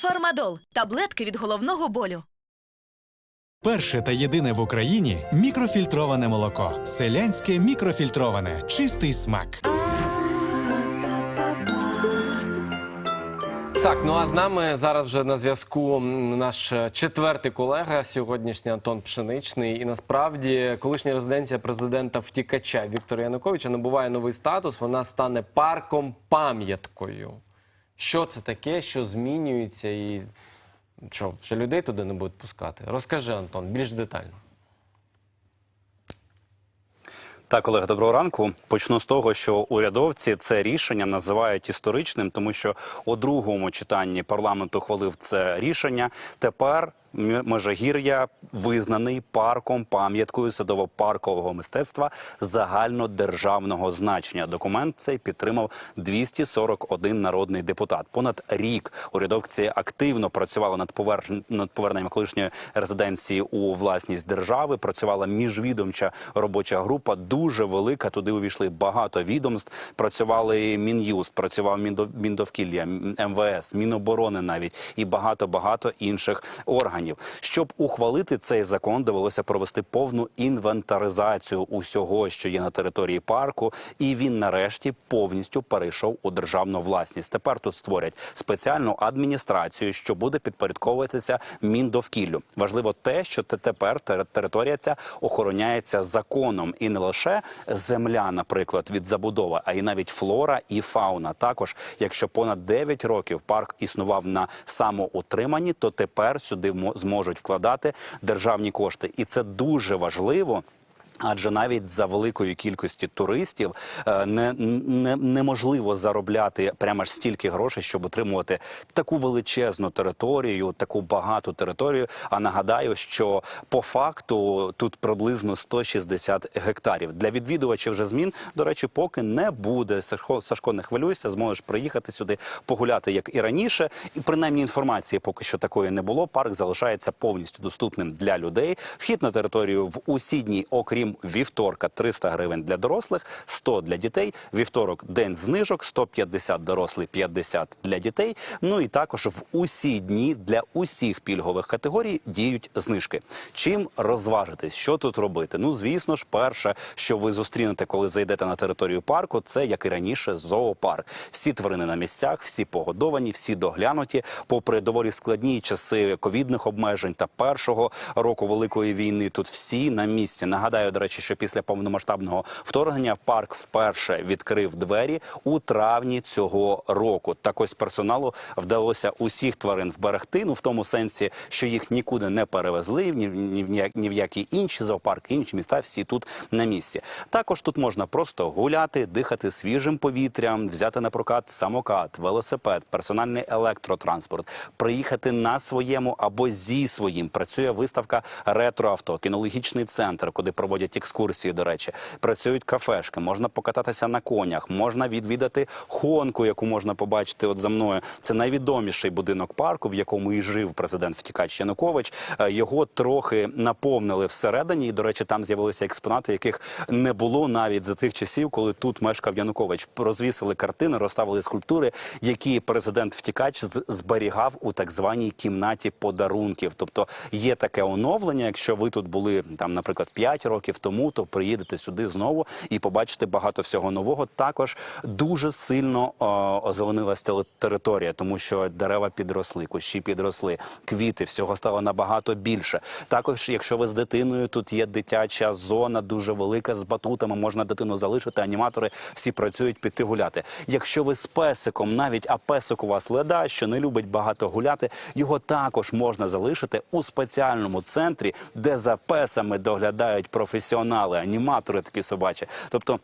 Фармадол таблетки від головного болю. Перше та єдине в Україні мікрофільтроване молоко. Селянське мікрофільтроване. Чистий смак. Так, ну а з нами зараз вже на зв'язку наш четвертий колега сьогоднішній Антон Пшеничний. І насправді колишня резиденція президента втікача Віктора Януковича набуває новий статус. Вона стане парком пам'яткою. Що це таке, що змінюється, і що ще людей туди не будуть пускати? Розкажи, Антон, більш детально. Так, Олег, доброго ранку. Почну з того, що урядовці це рішення називають історичним, тому що у другому читанні парламент ухвалив це рішення. Тепер Межигір'я визнаний парком пам'яткою садово-паркового мистецтва загальнодержавного значення. Документ цей підтримав 241 народний депутат. Понад рік урядовці активно працювали над над поверненням колишньої резиденції у власність держави. Працювала міжвідомча робоча група, дуже велика. Туди увійшли багато відомств. Працювали мін'юст, працював Міндов- Міндовкілля, МВС, Міноборони навіть і багато багато інших органів. Щоб ухвалити цей закон, довелося провести повну інвентаризацію усього, що є на території парку, і він нарешті повністю перейшов у державну власність. Тепер тут створять спеціальну адміністрацію, що буде підпорядковуватися міндовкіллю. Важливо те, що тепер територія ця охороняється законом, і не лише земля, наприклад, від забудови, а й навіть флора і фауна. Також, якщо понад 9 років парк існував на самоутриманні, то тепер сюди мо- зможуть вкладати державні кошти, і це дуже важливо. Адже навіть за великої кількості туристів е, не, не, неможливо заробляти прямо ж стільки грошей, щоб отримувати таку величезну територію, таку багату територію. А нагадаю, що по факту тут приблизно 160 гектарів. Для відвідувачів вже змін, до речі, поки не буде. Сашко, Сашко, не хвилюйся, зможеш приїхати сюди, погуляти як і раніше. І принаймні інформації поки що такої не було. Парк залишається повністю доступним для людей. Вхід на територію в усі дні, окрім вівторка, 300 гривень для дорослих, 100 для дітей. Вівторок день знижок, 150 дорослий, 50 для дітей. Ну і також в усі дні для усіх пільгових категорій діють знижки. Чим розважитись, що тут робити? Ну звісно ж, перше, що ви зустрінете, коли зайдете на територію парку, це як і раніше зоопарк. Всі тварини на місцях, всі погодовані, всі доглянуті. Попри доволі складні часи ковідних обмежень та першого року великої війни, тут всі на місці. Нагадаю, до речі, що після повномасштабного вторгнення парк вперше відкрив двері у травні цього року. Так ось персоналу вдалося усіх тварин вберегти. Ну в тому сенсі, що їх нікуди не перевезли, ні, ні, ні в які інші зоопарки, інші міста. Всі тут на місці. Також тут можна просто гуляти, дихати свіжим повітрям, взяти на прокат самокат, велосипед, персональний електротранспорт, приїхати на своєму або зі своїм. Працює виставка ретроавто, кінологічний центр, куди проводять екскурсії. До речі, працюють кафешки, можна покататися на конях, можна відвідати хонку, яку можна побачити от за мною. Це найвідоміший будинок парку, в якому і жив президент втікач Янукович. Е, Його трохи наповнили всередині. І, до речі, там з'явилися експонати, яких не було навіть за тих часів, коли тут мешкав Янукович. Розвісили картини, розставили скульптури, які президент втікач зберігав у так званій кімнаті подарунків. Тобто є таке оновлення. Якщо ви тут були там, наприклад, 5 років тому, то приїдете сюди знову і побачите багато всього нового. Також дуже сильно о, озеленилась теле- територія, тому що дерева підросли, кущі підросли, квіти всього стало набагато більше. Також, якщо ви з дитиною, тут є дитяча зона, дуже велика з батутами. Можна дитину залишити. Аніматори всі працюють піти гуляти. Якщо ви з песиком, навіть а песик у вас леда, що не любить багато гуляти, його також можна залишити у спеціальному центрі, де за песами доглядають професіонали, аніматори такі собачі. Тобто.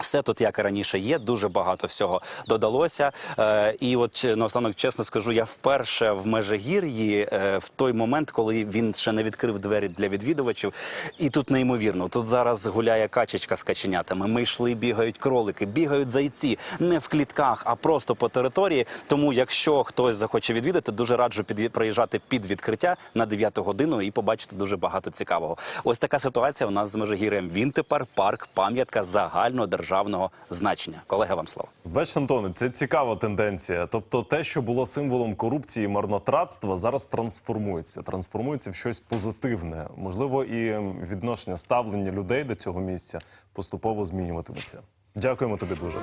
Все тут, як і раніше, є. Дуже багато всього додалося. Е, і от наостанок, чесно скажу, я вперше в Межигір'ї е, в той момент, коли він ще не відкрив двері для відвідувачів. І тут неймовірно. Тут зараз гуляє качечка з каченятами. Ми йшли, бігають кролики, бігають зайці не в клітках, а просто по території. Тому, якщо хтось захоче відвідати, дуже раджу під приїжджати під відкриття на 9 годину і побачити дуже багато цікавого. Ось така ситуація у нас з Межигір'ям. Він тепер парк, пам'ятка загальнодержавного державного значення. Колега, вам слово. Бачите, Антоне, це цікава тенденція. Тобто, те, що було символом корупції і марнотратства, зараз трансформується. Трансформується в щось позитивне. Можливо, і відношення ставлення людей до цього місця поступово змінюватиметься. Дякуємо тобі дуже.